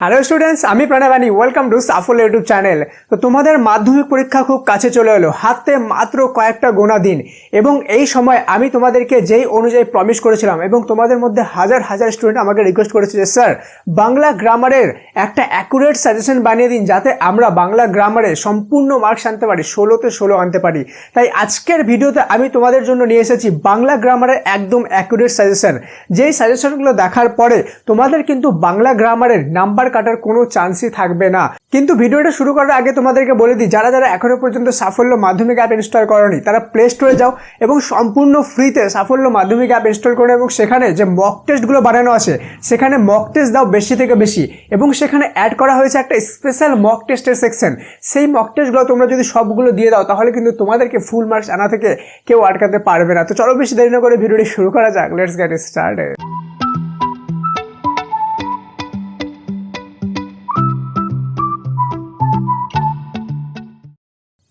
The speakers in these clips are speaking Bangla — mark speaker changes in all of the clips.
Speaker 1: হ্যালো স্টুডেন্টস আমি Pranabani welcome to Saphal YouTube channel তো তোমাদের মাধ্যমিক পরীক্ষা খুব কাছে চলে এলো। হাতে মাত্র কয়েকটা গোনা দিন। এবং এই সময় আমি তোমাদেরকে যেই অনুযায়ী প্রমিস করেছিলাম, এবং তোমাদের মধ্যে হাজার হাজার স্টুডেন্ট আমাকে রিকোয়েস্ট করেছে যে স্যার বাংলা গ্রামারের একটা অ্যাকুরেট সাজেশন বানিয়ে দিন, যাতে আমরা বাংলা গ্রামারে সম্পূর্ণ মার্কস আনতে পারি ষোলোতে ষোলো আনতে পারি। তাই আজকের ভিডিওতে আমি তোমাদের জন্য নিয়ে এসেছি বাংলা গ্রামারের একদম অ্যাকুরেট সাজেশন যেই সাজেশনগুলো দেখার পরে তোমাদের কিন্তু বাংলা গ্রামারের নাম্বার কাটার কোনো চান্সই থাকবে না। কিন্তু ভিডিওটা শুরু করার আগে তোমাদেরকে বলে দিই, যারা যারা এখনও পর্যন্ত সাফল্য মাধ্যমিক অ্যাপ ইনস্টল করনি, তারা প্লে স্টোরে যাও এবং সম্পূর্ণ ফ্রিতে সাফল্য মাধ্যমিক অ্যাপ ইনস্টল করো এবং সেখানে যে মক টেস্টগুলো বানানো আছে, সেখানে মক টেস্ট দাও বেশি থেকে বেশি এবং সেখানে অ্যাড করা হয়েছে একটা স্পেশাল মক টেস্টের সেকশন সেই মক টেস্টগুলো তোমরা যদি সবগুলো দিয়ে দাও, তাহলে কিন্তু তোমাদেরকে ফুল মার্কস আনা থেকে কেউ আটকাতে পারবে না। তো চলো বেশি দেরি না করে ভিডিওটি শুরু করা যাক। লেটস গেট স্টার্টেড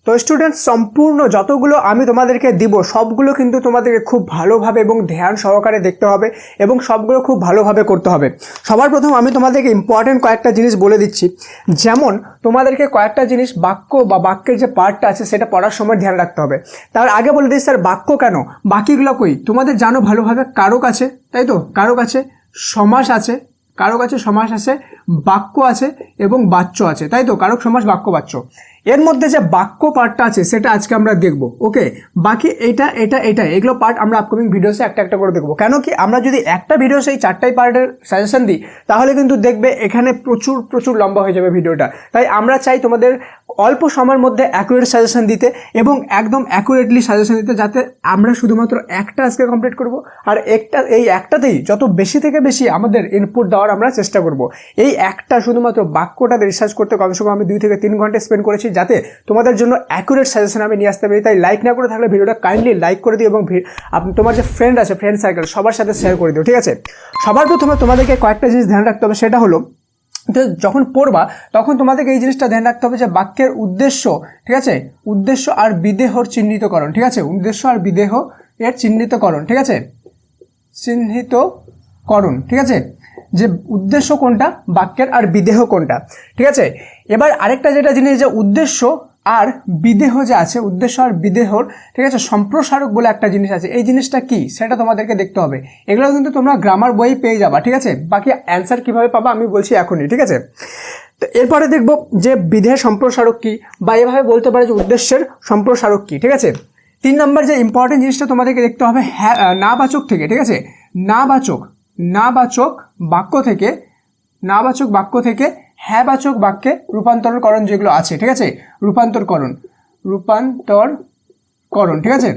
Speaker 1: তো স্টুডেন্ট সম্পূর্ণ যতগুলো আমি তোমাদেরকে দিব, সবগুলো কিন্তু তোমাদেরকে খুব ভালোভাবে এবং ধ্যান সহকারে দেখতে হবে এবং সবগুলো খুব ভালোভাবে করতে হবে। সবার প্রথম আমি তোমাদেরকে ইম্পর্টেন্ট কয়েকটা জিনিস বলে দিচ্ছি। যেমন, তোমাদেরকে কয়েকটা জিনিস বাক্য বা বাক্যের যে পার্টটা আছে, সেটা পড়ার সময় ধ্যান রাখতে হবে। তার আগে বলে দিই, স্যার, বাক্য কেন? বাকিগুলো কই? তোমাদের জানো ভালোভাবে, কারক আছে, তাই তো? কারক আছে, সমাস আছে কারও কাছে সমাস আছে, বাক্য আছে এবং বাচ্য আছে, তাই তো? কারক, সমাস, বাক্য, বাচ্য। এর মধ্যে যে বাক্য পার্টটা আছে, সেটা আজকে আমরা দেখব ওকে বাকি এটা এটা এটা, এগুলো পার্ট আমরা আপকামিং ভিডিওসে একটা একটা করে দেখব। কেন কি আমরা যদি একটা ভিডিও সেই চারটাই পার্টের সাজেশন দিই, তাহলে কিন্তু দেখবে এখানে প্রচুর প্রচুর লম্বা হয়ে যাবে ভিডিওটা তাই আমরা চাই তোমাদের অল্প সময়ের মধ্যে অ্যাকুরেট সাজেশন দিতে এবং একদম অ্যাকুরেটলি সাজেশন দিতে, যাতে আমরা শুধুমাত্র একটা আজকে কমপ্লিট করব, আর একটা, এই একটাতেই যত বেশি থেকে বেশি আমাদের ইনপুট দেওয়ার আমরা চেষ্টা করব। এই একটা শুধুমাত্র বাক্যটাতে রিসার্চ করতে, কমসে কম আমি দুই থেকে তিন ঘণ্টা স্পেন্ড করেছি যাতে তোমাদের জন্য অ্যাকুরেট সাজেশন আমি নিয়ে আসতে পারি। তাই লাইক না করে থাকলে ভিডিওটা কাইন্ডলি লাইক করে দিও এবং তোমার যে ফ্রেন্ড আছে ফ্রেন্ড সার্কেল সবার সাথে শেয়ার করে দিও, ঠিক আছে? সবার প্রথমে তোমাদেরকে কয়েকটা জিনিস ধ্যান রাখতে হবে, সেটা হলো তো যখন পড়বা, তখন তোমাদেরকে এই জিনিসটা ধ্যান রাখতে হবে যে বাক্যের উদ্দেশ্য, ঠিক আছে? উদ্দেশ্য আর বিদেহর চিহ্নিতকরণ, ঠিক আছে? উদ্দেশ্য আর বিদেহ এর চিহ্নিতকরণ, ঠিক আছে? চিহ্নিতকরণ, ঠিক আছে? যে উদ্দেশ্য কোনটা, বাক্যের আর বিদেহ কোনটা। ঠিক আছে? এবার আরেকটা যেটা জিনিস, যে উদ্দেশ্য আর বিদেহ যে আছে, উদ্দেশ্য আর বিদেহর, ঠিক আছে, সম্প্রসারক বলে একটা জিনিস আছে। এই জিনিসটা কি? সেটা তোমাদেরকে দেখতে হবে। এগুলো কিন্তু তোমরা গ্রামার বই পেয়ে যাবা, ঠিক আছে? বাকি অ্যান্সার কীভাবে পাবা আমি বলছি এখনই, ঠিক আছে? তো এরপরে দেখব যে বিধের সম্প্রসারক কি, বা এভাবে বলতে পারে যে উদ্দেশ্যের সম্প্রসারক কি, ঠিক আছে? তিন নম্বর যে ইম্পর্টেন্ট জিনিসটা তোমাদেরকে দেখতে হবে হ্যাঁ নাবাচক থেকে, ঠিক আছে? নাবাচক নাবাচক বাক্য থেকে, নাবাচক বাক্য থেকে হ্যাঁবাচক বাক্যে রূপান্তরকরণ যেগুলো আছে, ঠিক আছে? রূপান্তরকরণ রূপান্তরকরণ, ঠিক আছে?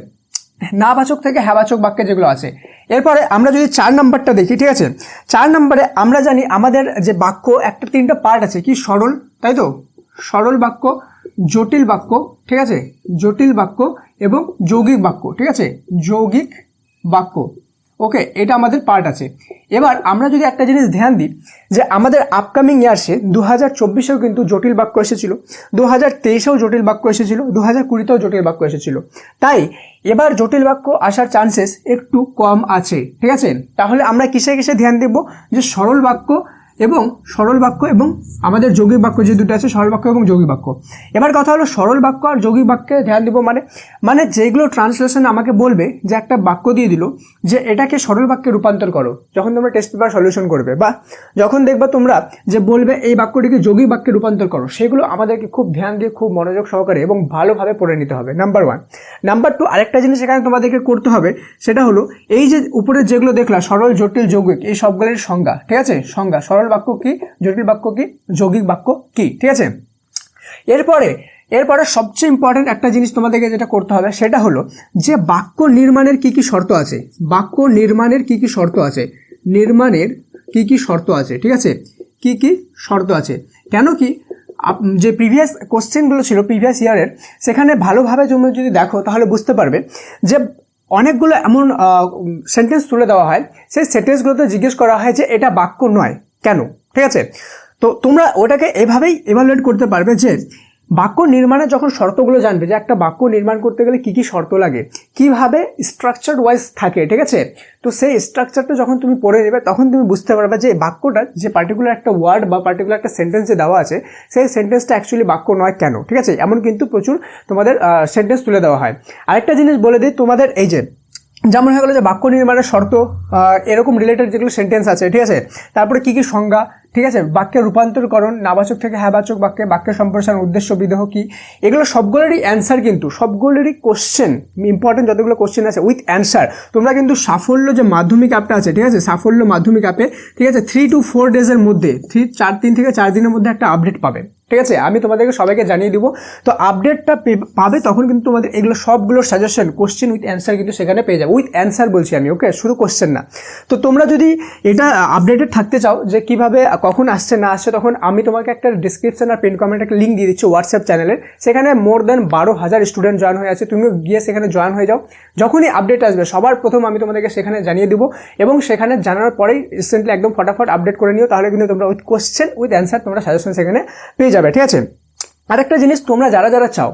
Speaker 1: নাবাচক থেকে হ্যাবাচক বাক্যে যেগুলো আছে। এরপরে আমরা যদি চার নাম্বারটা দেখি, ঠিক আছে? চার নম্বরে আমরা জানি আমাদের যে বাক্য, একটা তিনটা পার্ট আছে, কি? সরল, তাই তো? সরল বাক্য, জটিল বাক্য, ঠিক আছে? জটিল বাক্য এবং যৌগিক বাক্য, ঠিক আছে? যৌগিক বাক্য। ওকে এটা আমাদের পার্ট আছে। এবার আমরা যদি একটা জিনিস ধ্যান দিই, যে আমাদের আপকামিং ইয়ার্সে দু হাজার চব্বিশেও কিন্তু জটিল বাক্য এসেছিল দু হাজার তেইশেও জটিল বাক্য এসেছিল দু হাজার কুড়িতেও জটিল বাক্য এসেছিল। তাই এবার জটিল বাক্য আসার চান্সেস একটু কম আছে, ঠিক আছে? তাহলে আমরা কিসে কিসে ধ্যান দেব? যে সরল বাক্য এবং সরল বাক্য এবং আমাদের যৌগিক বাক্য যে দুটো আছে, সরল বাক্য এবং যৌগিক বাক্য। এবার কথা হলো সরল বাক্য আর যৌগিক বাক্যে ধ্যান দিব মানে মানে যেগুলো ট্রান্সলেশন আমাকে বলবে, যে একটা বাক্য দিয়ে দিল, যে এটাকে সরল বাক্যে রূপান্তর করো, যখন তোমরা টেস্ট পেপার সলিউশন করবে বা যখন দেখবা তোমরা যে বলবে এই বাক্যটিকে যৌগিক বাক্যে রূপান্তর করো, সেগুলো আমাদেরকে খুব ধ্যান দিয়ে খুব মনোযোগ সহকারে এবং ভালোভাবে পড়ে নিতে হবে। নাম্বার ওয়ান নাম্বার টু আরেকটা জিনিস এখানে তোমাদেরকে করতে হবে, সেটা হলো এই যে উপরে যেগুলো দেখলা, সরল, জটিল, যৌগিক, এই সবগুলোর সংজ্ঞা, ঠিক আছে? সংজ্ঞা, সরল বাক্য কি? জটিল বাক্য কি? যৌগিক বাক্য কি? ঠিক আছে? এরপরে এরপরে সবচেয়ে ইম্পর্টেন্ট একটা জিনিস তোমাদেরকে যেটা করতে হবে সেটা হলো যে বাক্য নির্মাণের কি কি শর্ত আছে? বাক্য নির্মাণের কি কি শর্ত আছে? নির্মাণের কি কি শর্ত আছে? ঠিক আছে? কি কি শর্ত আছে? কেন কি? যে প্রিভিয়াস কোশ্চেনগুলো ছিল প্রিভিয়াস ইয়ারের সেখানে ভালোভাবে তুমি যদি দেখো, তাহলে বুঝতে পারবে যে অনেকগুলো এমন সেন্টেন্স তুলে দেওয়া হয়। সেই সেন্টেন্সগুলোতে জিজ্ঞেস করা হয় যে এটা বাক্য নয়। কেন? ঠিক আছে? তো তোমরা ওটাকে এভাবেই এভালুয়েট করতে পারবে যে বাক্য নির্মাণে যখন শর্তগুলো জানবে যে একটা বাক্য নির্মাণ করতে গেলে কী কী শর্ত লাগে, কীভাবে স্ট্রাকচার ওয়াইজ থাকে, ঠিক আছে? তো সেই স্ট্রাকচারটা যখন তুমি পড়ে নেবে, তখন তুমি বুঝতে পারবে যে বাক্যটা যে পার্টিকুলার একটা ওয়ার্ড বা পার্টিকুলার একটা সেন্টেন্সে দেওয়া আছে, সেই সেন্টেন্সটা অ্যাকচুয়ালি বাক্য নয় কেন? ঠিক আছে? এমন কিন্তু প্রচুর তোমাদের সেন্টেন্স তুলে দেওয়া হয়। আরেকটা জিনিস বলে দিই তোমাদের, এই যে যেমন হয়ে গেলো যে বাক্য নির্মাণের শর্ত এরকম রিলেটেড যেগুলো সেন্টেন্স আছে, ঠিক আছে? তারপরে কী কী সংজ্ঞা, ঠিক আছে? বাক্যের রূপান্তরকরণ, নাবাচক থেকে হ্যাবাচক বাক্যে বাক্যের সম্প্রসারণ, উদ্দেশ্য বিদেহ কী? এগুলো সবগুলোরই অ্যান্সার কিন্তু, সবগুলোরই কোশ্চেন ইম্পর্টেন্ট যতগুলো কোশ্চেন আছে উইথ অ্যান্সার তোমরা কিন্তু সাফল্য যে মাধ্যমিক অ্যাপটা আছে, ঠিক আছে? সাফল্য মাধ্যমিক অ্যাপে ঠিক আছে? থ্রি টু ফোর ডেজের মধ্যে থ্রি চার দিন থেকে চার দিনের মধ্যে একটা আপডেট পাবে। ঠিক আছে? আমি তোমাদেরকে সবাইকে জানিয়ে দিব। তো আপডেটটা পাবে তখন কিন্তু তোমাদের এগুলো সবগুলোর সাজেশন কোশ্চেন উইথ অ্যান্সার কিন্তু সেখানে পেয়ে যাবে। উইথ অ্যান্সার বলছি আমি ওকে শুধু কোশ্চেন না। তো তোমরা যদি এটা আপডেটেড থাকতে চাও যে কীভাবে, কখন আসছে, না আসছে, তখন আমি তোমাকে একটা ডিসক্রিপশন আর পেন কমেন্ট একটা লিঙ্ক দিয়ে দিচ্ছি হোয়াটসঅ্যাপ চ্যানেলের সেখানে মোর দেন বারো হাজার স্টুডেন্ট জয়েন হয়ে আছে। তুমিও গিয়ে সেখানে জয়েন হয়ে যাও। যখনই আপডেট আসবে, সবার প্রথম আমি তোমাদেরকে সেখানে জানিয়ে দিব এবং সেখানে জানার পরেই রিসেন্টলি একদম ফটাফট আপডেট করে নিও। তাহলে কিন্তু তোমরা উইথ কোশ্চেন উইথ অ্যান্সার তোমরা সাজেশন সেখানে পেয়ে যাবে। ঠিক আছে? আরেকটা জিনিস তোমরা যারা যারা চাও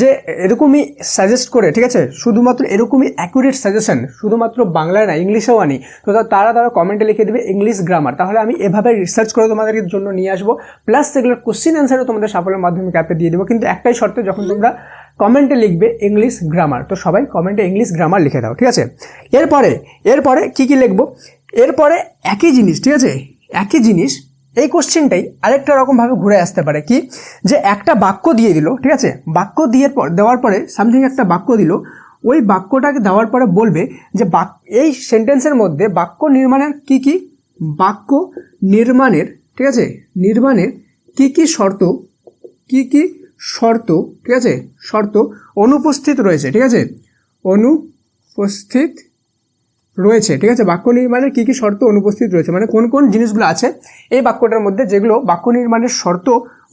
Speaker 1: যে এরকমই সাজেস্ট করে, ঠিক আছে? শুধুমাত্র এরকমই অ্যাকুরেট সাজেশন শুধুমাত্র বাংলায় না, ইংলিশেও আনি। তো তারা তারা কমেন্টে লিখে দেবে ইংলিশ গ্রামার তাহলে আমি এভাবে রিসার্চ করে তোমাদের জন্য নিয়ে আসব। প্লাস সেগুলোর কোশ্চেন অ্যান্সারও তোমাদের সাফল্যের মাধ্যমে অ্যাপে দিয়ে দেবো। কিন্তু একটাই শর্তে, যখন তোমরা কমেন্টে লিখবে ইংলিশ গ্রামার তো সবাই কমেন্টে ইংলিশ গ্রামার লিখে দাও, ঠিক আছে? এরপরে এরপরে কী কী লিখব? এরপরে একই জিনিস, ঠিক আছে? একই জিনিস এই কোশ্চেনটাই আরেকটা রকমভাবে ঘুরে আসতে পারে কি? যে একটা বাক্য দিয়ে দিল, ঠিক আছে? বাক্য দিয়ে পর, দেওয়ার পরে সামথিং একটা বাক্য দিল, ওই বাক্যটাকে দেওয়ার পরে বলবে যে বাক, এই সেন্টেন্সের মধ্যে বাক্য নির্মাণের কি কি? বাক্য নির্মাণের, ঠিক আছে? নির্মাণের কি কি শর্ত, কি কি শর্ত, ঠিক আছে? শর্ত অনুপস্থিত রয়েছে, ঠিক আছে? অনুপস্থিত রয়েছে, ঠিক আছে? বাক্য নির্মাণের কী কী শর্ত অনুপস্থিত রয়েছে? মানে কোন কোন জিনিসগুলো আছে এই বাক্যটার মধ্যে যেগুলো বাক্য নির্মাণের শর্ত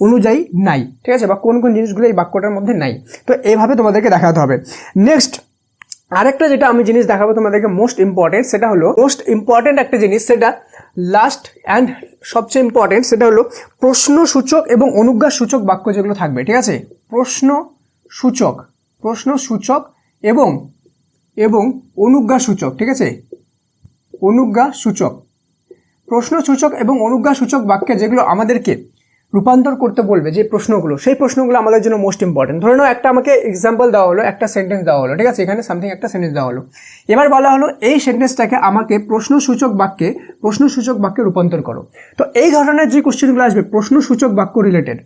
Speaker 1: অনুযায়ী নাই, ঠিক আছে? বা কোন কোন জিনিসগুলো এই বাক্যটার মধ্যে নাই। তো এইভাবে তোমাদেরকে দেখাতে হবে। নেক্সট আরেকটা যেটা আমি জিনিস দেখাবো তোমাদেরকে মোস্ট ইম্পর্টেন্ট সেটা হলো মোস্ট ইম্পর্টেন্ট একটা জিনিস, সেটা লাস্ট অ্যান্ড সবচেয়ে ইম্পর্টেন্ট সেটা হলো প্রশ্ন সূচক এবং অনুজ্ঞা সূচক বাক্য যেগুলো থাকবে, ঠিক আছে? প্রশ্ন সূচক প্রশ্ন সূচক এবং এবং অনুজ্ঞা সূচক ঠিক আছে? অনুজ্ঞা সূচক প্রশ্ন সূচক এবং অনুজ্ঞা সূচক বাক্যে যেগুলো আমাদেরকে রূপান্তর করতে বলবে, যে প্রশ্নগুলো, সেই প্রশ্নগুলো আমাদের জন্য মোস্ট ইম্পর্টেন্ট ধরে নাও, একটা আমাকে এক্সাম্পল দেওয়া হলো, একটা সেন্টেন্স দেওয়া হলো, ঠিক আছে? এখানে সামথিং একটা সেন্টেন্স দেওয়া হলো। এবার বলা হলো, এই সেন্টেন্সটাকে আমাকে প্রশ্নসূচক বাক্যে প্রশ্নসূচক বাক্যে রূপান্তর করো। তো এই ধরনের যে কোশ্চেনগুলো আসবে, প্রশ্নসূচক বাক্য রিলেটেড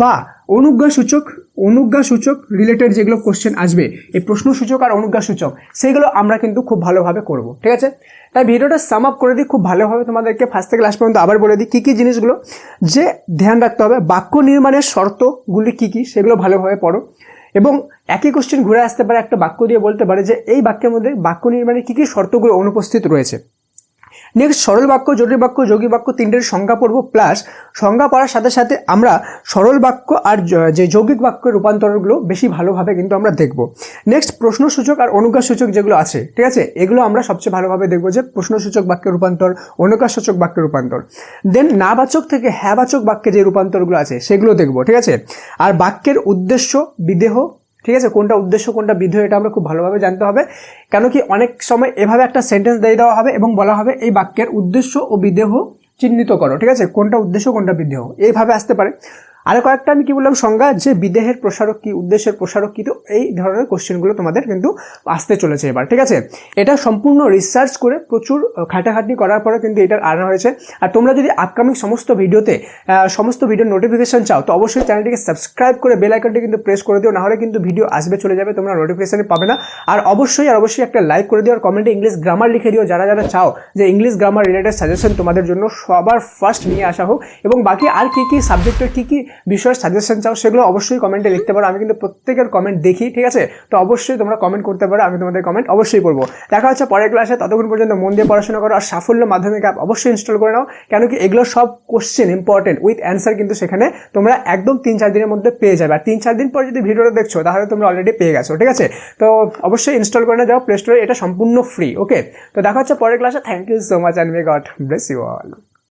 Speaker 1: বা অনুজ্ঞা সূচক অনুজ্ঞা সূচক রিলেটেড যেগুলো কোশ্চেন আসবে, এই প্রশ্ন সূচক আর অনুজ্ঞা সূচক সেগুলো আমরা কিন্তু খুব ভালোভাবে করব, ঠিক আছে? তাই ভিডিওটা সাম আপ করে দিই, খুব ভালোভাবে তোমাদেরকে ফার্স্ট থেকে লাস্ট পর্যন্ত আবার বলে দিই কী কী জিনিসগুলো যে ধ্যান রাখতে হবে, বাক্য নির্মাণের শর্তগুলি কী কী, সেগুলো ভালোভাবে পড়ো এবং একই কোশ্চেন ঘুরে আসতে পারে, একটা বাক্য দিয়ে বলতে পারে যে এই বাক্যের মধ্যে বাক্য নির্মাণের কী কী শর্তগুলো অনুপস্থিত রয়েছে। নেক্সট সরল বাক্য, জটিল বাক্য যোগী বাক্য তিনটের সংজ্ঞা পড়ব। প্লাস সংজ্ঞা পড়ার সাথে সাথে আমরা সরল বাক্য আর যে যৌগিক বাক্যের রূপান্তরগুলো বেশি ভালোভাবে কিন্তু আমরা দেখব। নেক্সট প্রশ্নসূচক আর অনুজ্ঞাসূচক যেগুলো আছে, ঠিক আছে? এগুলো আমরা সবচেয়ে ভালোভাবে দেখব যে প্রশ্নসূচক বাক্যের রূপান্তর, অনুজ্ঞাসূচক বাক্যের রূপান্তর। দেন নাবাচক থেকে হ্যাবাচক বাক্যে যে রূপান্তরগুলো আছে, সেগুলো দেখব, ঠিক আছে? আর বাক্যের উদ্দেশ্য, বিদেহ ঠিক আছে? কোনটা উদ্দেশ্য, কোনটা বিধেয় এটা আমরা খুব ভালোভাবে জানতে হবে। কেন কি অনেক সময় এভাবে একটা সেন্টেন্স দিয়ে দেওয়া হবে এবং বলা হবে এই বাক্যের উদ্দেশ্য ও বিদেহ চিহ্নিত করো, ঠিক আছে? কোনটা উদ্দেশ্য, কোনটা বিদেহ এইভাবে আসতে পারে। আর কয়েকটা আমি কি বললাম, সংজ্ঞা যে বিদেহের প্রসারক কি, উদ্দেশ্যের প্রসারক কি, তো এই ধরনের কোশ্চেনগুলো তোমাদের কিন্তু আসতে চলেছে এবার, ঠিক আছে? এটা সম্পূর্ণ রিসার্চ করে প্রচুর খাটাখাটনি করার পরে কিন্তু এটা আনা হয়েছে। আর তোমরা যদি আপকামিং সমস্ত ভিডিওতে সমস্ত ভিডিওর নোটিফিকেশন চাও, তো অবশ্যই চ্যানেলটিকে সাবস্ক্রাইব করে বেল আইকনটি কিন্তু প্রেস করে দিও, নাহলে কিন্তু ভিডিও আসবে, চলে যাবে, তোমরা নোটিফিকেশন পাবে না। আর অবশ্যই আর অবশ্যই একটা লাইক করে দিও, আর কমেন্টে ইংলিশ গ্রামার লিখে দিও, যারা যারা চাও যে ইংলিশ গ্রামার রিলেটেড সাজেশন তোমাদের জন্য সবার ফার্স্ট নিয়ে আসা হোক। এবং বাকি আর কি কি সাবজেক্টের কি কি বিষয়ের সাজেশন চাও, সেগুলো অবশ্যই কমেন্টে লিখতে পারো। আমি কিন্তু প্রত্যেকের কমেন্ট দেখি, ঠিক আছে? তো অবশ্যই তোমরা কমেন্ট করতে পারো, আমি তোমাদের কমেন্ট অবশ্যই পড়ব দেখা হচ্ছে পরের ক্লাসে ততক্ষণ পর্যন্ত মন দিয়ে পড়াশোনা করো, আর সাফল্য মাধ্যমিক অ্যাপ অবশ্যই ইনস্টল করে নাও কেন কি এগুলো সব কোশ্চেন ইম্পর্টেন্ট উইথ অ্যান্সার কিন্তু সেখানে তোমরা একদম তিন চার দিনের মধ্যে পেয়ে যাবে। আর তিন চার দিন পর যদি ভিডিওটা দেখছ, তাহলে তোমরা অলরেডি পেয়ে গেছো, ঠিক আছে? তো অবশ্যই ইনস্টল করে না যাও প্লে স্টোরে এটা সম্পূর্ণ ফ্রি ওকে তো দেখা হচ্ছে পরের ক্লাসে thank you so much and may God bless you all